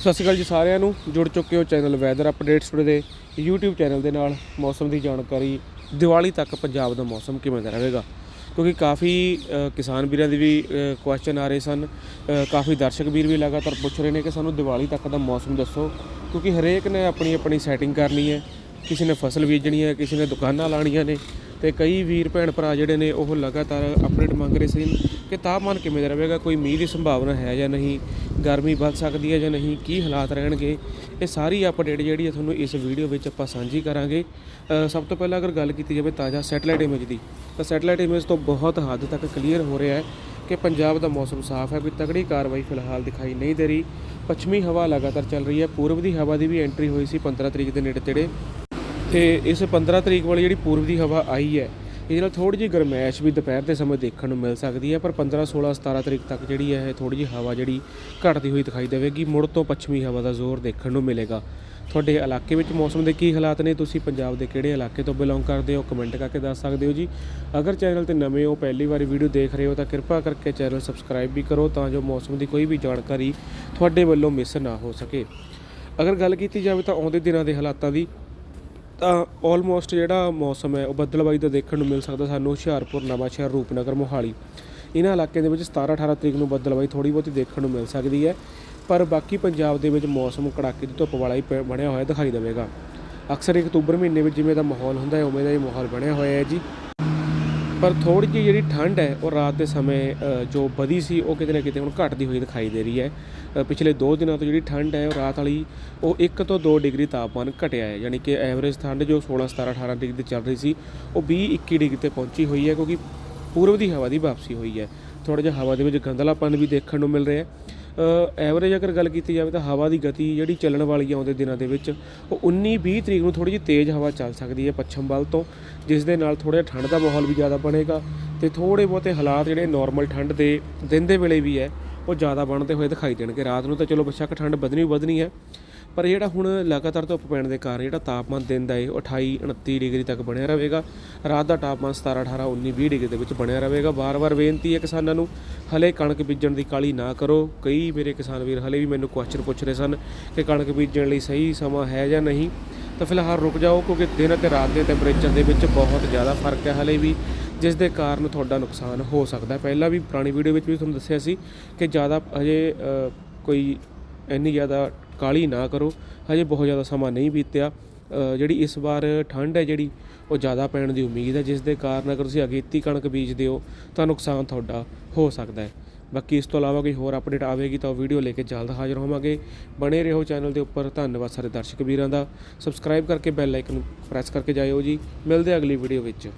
ਸਤਿ ਸ਼੍ਰੀ ਅਕਾਲ ਜੀ ਸਾਰਿਆਂ ਨੂੰ। ਜੁੜ ਚੁੱਕੇ ਹੋ ਚੈਨਲ ਵੈਦਰ ਅਪਡੇਟਸ ਦੇ YouTube ਚੈਨਲ ਦੇ ਨਾਲ। ਮੌਸਮ ਦੀ ਜਾਣਕਾਰੀ। ਦੀਵਾਲੀ ਤੱਕ ਪੰਜਾਬ ਦਾ ਮੌਸਮ ਕਿਵੇਂ ਦਾ ਰਹੇਗਾ? ਕਿਉਂਕਿ ਕਾਫੀ ਕਿਸਾਨ ਵੀਰਾਂ ਦੇ ਵੀ ਕੁਐਸਚਨ ਆ ਰਹੇ ਸਨ। ਕਾਫੀ ਦਰਸ਼ਕ ਵੀਰ ਵੀ ਲਗਾਤਾਰ ਪੁੱਛ ਰਹੇ ਨੇ ਕਿ ਸਾਨੂੰ ਦੀਵਾਲੀ ਤੱਕ ਦਾ ਮੌਸਮ ਦੱਸੋ। ਕਿਉਂਕਿ ਹਰੇਕ ਨੇ ਆਪਣੀ ਆਪਣੀ ਸੈਟਿੰਗ ਕਰਨੀ ਹੈ। ਕਿਸੇ ਨੇ ਫਸਲ ਬੀਜਣੀ ਹੈ, ਕਿਸੇ ਨੇ ਦੁਕਾਨਾਂ ਲਾਣੀਆਂ ਨੇ। ਤੇ ਕਈ ਵੀਰ ਭੈਣ ਭਰਾ ਜਿਹੜੇ ਨੇ ਉਹ ਲਗਾਤਾਰ ਅਪਡੇਟ ਮੰਗ ਰਹੇ ਸੀ ਕਿ ਤਾਪਮਾਨ ਕਿਵੇਂ ਦਾ ਰਹੇਗਾ? ਕੋਈ ਮੀਂਹ ਦੀ ਸੰਭਾਵਨਾ ਹੈ ਜਾਂ ਨਹੀਂ? ਗਰਮੀ ਵੱਧ ਸਕਦੀ ਹੈ ਜਾਂ ਨਹੀਂ, ਕੀ ਹਾਲਾਤ ਰਹਿਣਗੇ, ਇਹ ਸਾਰੀ ਅਪਡੇਟ ਜਿਹੜੀ ਹੈ ਤੁਹਾਨੂੰ ਇਸ ਵੀਡੀਓ ਵਿੱਚ ਆਪਾਂ ਸਾਂਝੀ ਕਰਾਂਗੇ। ਸਭ ਤੋਂ ਪਹਿਲਾਂ ਅਗਰ ਗੱਲ ਕੀਤੀ ਜਾਵੇ ਤਾਜ਼ਾ ਸੈਟੇਲਾਈਟ ਇਮੇਜ ਦੀ, ਤਾਂ ਸੈਟੇਲਾਈਟ ਇਮੇਜ ਤੋਂ ਬਹੁਤ ਹੱਦ ਤੱਕ ਕਲੀਅਰ ਹੋ ਰਿਹਾ ਹੈ ਕਿ ਪੰਜਾਬ ਦਾ ਮੌਸਮ ਸਾਫ਼ ਹੈ, ਕੋਈ ਤਗੜੀ ਕਾਰਵਾਈ ਫਿਲਹਾਲ ਦਿਖਾਈ ਨਹੀਂ ਦੇ ਰਹੀ। ਪੱਛਮੀ ਹਵਾ ਲਗਾਤਾਰ ਚੱਲ ਰਹੀ ਹੈ, ਪੂਰਬ ਦੀ ਹਵਾ ਦੀ ਵੀ ਐਂਟਰੀ ਹੋਈ ਸੀ 15 ਤਰੀਕ ਦੇ ਨੇੜੇ ਤੇੜੇ। ਤੇ ਇਸ 15 ਤਰੀਕ ਵਾਲੀ ਜਿਹੜੀ ਪੂਰਬ ਦੀ ਹਵਾ ਆਈ ਹੈ ਇਹਦੇ ਨਾਲ ਥੋੜੀ ਜਿਹੀ ਗਰਮੈਸ਼ ਵੀ ਦੁਪਹਿਰ ਦੇ ਸਮੇਂ ਦੇਖਣ ਨੂੰ ਮਿਲ ਸਕਦੀ ਹੈ, ਪਰ 15 16 17 ਤਰੀਕ ਤੱਕ ਜਿਹੜੀ ਹੈ ਇਹ ਥੋੜੀ ਜਿਹੀ ਹਵਾ ਜਿਹੜੀ ਘਟਦੀ ਹੋਈ ਦਿਖਾਈ ਦੇਵੇਗੀ। ਮੁੜ ਤੋਂ ਪੱਛਮੀ ਹਵਾ ਦਾ ਜ਼ੋਰ ਦੇਖਣ ਨੂੰ ਮਿਲੇਗਾ। ਤੁਹਾਡੇ ਇਲਾਕੇ ਵਿੱਚ ਮੌਸਮ ਦੇ ਕੀ ਹਾਲਾਤ ਨੇ? ਤੁਸੀਂ ਪੰਜਾਬ ਦੇ ਕਿਹੜੇ ਇਲਾਕੇ ਤੋਂ ਬਿਲੋਂਗ ਕਰਦੇ ਹੋ? ਕਮੈਂਟ ਕਰਕੇ ਦੱਸ ਸਕਦੇ ਹੋ ਜੀ। ਅਗਰ ਚੈਨਲ ਤੇ ਨਵੇਂ ਹੋ, ਪਹਿਲੀ ਵਾਰੀ ਵੀਡੀਓ ਦੇਖ ਰਹੇ ਹੋ, ਤਾਂ ਕਿਰਪਾ ਕਰਕੇ ਚੈਨਲ ਸਬਸਕ੍ਰਾਈਬ ਵੀ ਕਰੋ ਤਾਂ ਜੋ ਮੌਸਮ ਦੀ ਕੋਈ ਵੀ ਜਾਣਕਾਰੀ ਤੁਹਾਡੇ ਵੱਲੋਂ ਮਿਸ ਨਾ ਹੋ ਸਕੇ। ਅਗਰ ਗੱਲ ਕੀਤੀ ਜਾਵੇ ਤਾਂ ਆਉਂਦੇ ਦਿਨਾਂ ਦੇ ਹਾਲਾਤਾਂ ਦੀ ਆਲਮੋਸਟ ਜਿਹੜਾ ਮੌਸਮ ਹੈ, ਉਹ ਬੱਦਲਬਾਈ ਦਾ ਦੇਖਣ ਨੂੰ ਮਿਲ ਸਕਦਾ ਸਾਨੂੰ ਹੁਸ਼ਿਆਰਪੁਰ, ਨਵਾਂਸ਼ਹਿਰ, ਰੂਪਨਗਰ, ਮੋਹਾਲੀ। ਇਹਨਾਂ ਇਲਾਕਿਆਂ ਦੇ ਵਿੱਚ 17 18 ਤਰੀਕ ਨੂੰ ਬੱਦਲਬਾਈ ਥੋੜੀ ਬਹੁਤੀ ਦੇਖਣ ਨੂੰ ਮਿਲ ਸਕਦੀ ਹੈ, ਪਰ ਬਾਕੀ ਪੰਜਾਬ ਦੇ ਵਿੱਚ ਮੌਸਮ ਕੜਾਕੇ ਦੀ ਧੁੱਪ ਵਾਲਾ ਹੀ ਪ- ਬਣਿਆ ਹੋਇਆ ਦਿਖਾਈ ਦੇਵੇਗਾ। ਅਕਸਰ ਅਕਤੂਬਰ ਮਹੀਨੇ ਵਿੱਚ ਜਿਵੇਂ ਦਾ ਮਾਹੌਲ ਹੁੰਦਾ ਹੈ, ਉਵੇਂ ਦਾ ਹੀ ਮਾਹੌਲ ਬਣਿਆ ਹੋਇਆ ਹੈ ਜੀ। ਪਰ ਥੋੜੀ ਜਿਹੀ ਜਿਹੜੀ ਠੰਡ ਹੈ, ਉਹ ਰਾਤ ਦੇ ਸਮੇਂ ਜੋ ਵਧੀ ਸੀ, ਉਹ ਕਿਤੇ ਨਾ ਕਿਤੇ ਹੁਣ ਘਟਦੀ ਹੋਈ ਦਿਖਾਈ ਦੇ ਰਹੀ ਹੈ। ਪਿਛਲੇ 2 ਦਿਨਾਂ ਤੋਂ ਜਿਹੜੀ ਠੰਡ ਹੈ, ਉਹ ਰਾਤ ਵਾਲੀ, ਉਹ 1 ਤੋਂ 2 ਡਿਗਰੀ ਤਾਪਮਾਨ ਘਟਿਆ ਹੈ। ਯਾਨੀ ਕਿ ਐਵਰੇਜ ਠੰਡ ਜੋ 16 17 18 ਡਿਗਰੀ ਤੇ ਚੱਲ ਰਹੀ ਸੀ, ਉਹ 20 21 ਡਿਗਰੀ ਤੇ ਪਹੁੰਚੀ ਹੋਈ ਹੈ, ਕਿਉਂਕਿ ਪੂਰਬ ਦੀ ਹਵਾ ਦੀ ਵਾਪਸੀ ਹੋਈ ਹੈ। ਥੋੜਾ ਜਿਹਾ ਹਵਾ ਦੇ ਵਿੱਚ ਗੰਦਲਾਪਨ ਵੀ ਦੇਖਣ ਨੂੰ ਮਿਲ ਰਿਹਾ ਹੈ। ਐਵਰੇਜ ਅਗਰ ਗੱਲ ਕੀਤੀ ਜਾਵੇ ਤਾਂ ਹਵਾ ਦੀ ਗਤੀ ਜਿਹੜੀ ਚੱਲਣ ਵਾਲੀ ਹੈ ਆਉਂਦੇ ਦਿਨਾਂ ਦੇ ਵਿੱਚ, ਉਹ 19 20 ਤਰੀਕ ਨੂੰ ਥੋੜੀ ਜਿਹੀ ਤੇਜ਼ ਹਵਾ ਚੱਲ ਸਕਦੀ ਹੈ ਪੱਛਮ ਵੱਲ ਤੋਂ, ਜਿਸ ਦੇ ਨਾਲ ਥੋੜਾ ਠੰਡ ਦਾ ਮਾਹੌਲ ਵੀ ਜ਼ਿਆਦਾ ਬਣੇਗਾ ਤੇ ਥੋੜੇ ਬਹੁਤੇ ਹਾਲਾਤ ਜਿਹੜੇ ਨਾਰਮਲ ਠੰਡ ਦੇ ਦਿਨ ਦੇ ਵੇਲੇ ਵੀ ਹੈ, ਉਹ ਜ਼ਿਆਦਾ ਬਣਦੇ ਹੋਏ ਦਿਖਾਈ ਦੇਣਗੇ। ਰਾਤ ਨੂੰ ਤਾਂ ਚਲੋ ਬੇਸ਼ੱਕ ਠੰਡ ਵਧਣੀ ਵਧਣੀ ਹੈ ਪਰ ਜਿਹੜਾ ਹੁਣ ਲਗਾਤਾਰ ਧੁੱਪ ਪੈਣ ਦੇ ਕਾਰਨ ਜਿਹੜਾ ਤਾਪਮਾਨ ਦਿਨ ਦਾ ਹੈ ਉਹ 28 29 ਡਿਗਰੀ ਤੱਕ ਬਣਿਆ ਰਹੇਗਾ। ਰਾਤ ਦਾ ਤਾਪਮਾਨ 17 18 19 20 ਡਿਗਰੀ ਦੇ ਵਿੱਚ ਬਣਿਆ ਰਹੇਗਾ। ਵਾਰ-ਵਾਰ ਬੇਨਤੀ ਹੈ ਕਿਸਾਨਾਂ ਨੂੰ, ਹਲੇ ਕਣਕ ਬੀਜਣ ਦੀ ਕਾਲੀ ਨਾ ਕਰੋ। ਕਈ ਮੇਰੇ ਕਿਸਾਨ ਵੀਰ ਹਲੇ ਵੀ ਮੈਨੂੰ ਕੁਐਸਚਨ ਪੁੱਛ ਰਹੇ ਸਨ ਕਿ ਕਣਕ ਬੀਜਣ ਲਈ ਸਹੀ ਸਮਾਂ ਹੈ ਜਾਂ ਨਹੀਂ। ਤਾਂ ਫਿਲਹਾਲ ਰੁਕ ਜਾਓ, ਕਿਉਂਕਿ ਦਿਨ ਅਤੇ ਰਾਤ ਦੇ ਟੈਂਪਰੇਚਰ ਦੇ ਵਿੱਚ ਬਹੁਤ ਜ਼ਿਆਦਾ ਫ਼ਰਕ ਹੈ ਹਲੇ ਵੀ, ਜਿਸ ਦੇ ਕਾਰਨ ਤੁਹਾਡਾ ਨੁਕਸਾਨ ਹੋ ਸਕਦਾ ਹੈ। ਪਹਿਲਾਂ ਵੀ ਪੁਰਾਣੀ ਵੀਡੀਓ ਵਿੱਚ ਵੀ ਤੁਹਾਨੂੰ ਦੱਸਿਆ ਸੀ ਕਿ ਜ਼ਿਆਦਾ ਹਜੇ ਕੋਈ ਇੰਨੀ ਜ਼ਿਆਦਾ ਕਾਲੀ ਨਾ ਕਰੋ। ਹਜੇ ਬਹੁਤ ਜ਼ਿਆਦਾ ਸਮਾਂ ਨਹੀਂ ਬੀਤਿਆ। ਜਿਹੜੀ ਇਸ ਵਾਰ ਠੰਡ ਹੈ ਜਿਹੜੀ, ਉਹ ਜ਼ਿਆਦਾ ਪੈਣ ਦੀ ਉਮੀਦ ਹੈ, ਜਿਸ ਦੇ ਕਾਰਨ ਅਗਰ ਤੁਸੀਂ ਅਗੇਤੀ ਕਣਕ ਬੀਜਦੇ ਹੋ, ਤਾਂ ਨੁਕਸਾਨ ਤੁਹਾਡਾ ਹੋ ਸਕਦਾ ਹੈ। ਬਾਕੀ ਇਸ ਤੋਂ ਇਲਾਵਾ ਕੋਈ ਹੋਰ ਅਪਡੇਟ ਆਵੇਗੀ ਤਾਂ ਉਹ ਵੀਡੀਓ ਲੈ ਕੇ ਜਲਦ ਹਾਜ਼ਰ ਹੋਵਾਂਗੇ। ਬਣੇ ਰਹੋ ਚੈਨਲ ਦੇ ਉੱਪਰ। ਧੰਨਵਾਦ ਸਾਰੇ ਦਰਸ਼ਕ ਵੀਰਾਂ ਦਾ। ਸਬਸਕ੍ਰਾਈਬ ਕਰਕੇ ਬੈਲ ਆਈਕਨ ਪ੍ਰੈਸ ਕਰਕੇ ਜਾਇਓ ਜੀ। ਮਿਲਦੇ ਅਗਲੀ ਵੀਡੀਓ ਵਿੱਚ।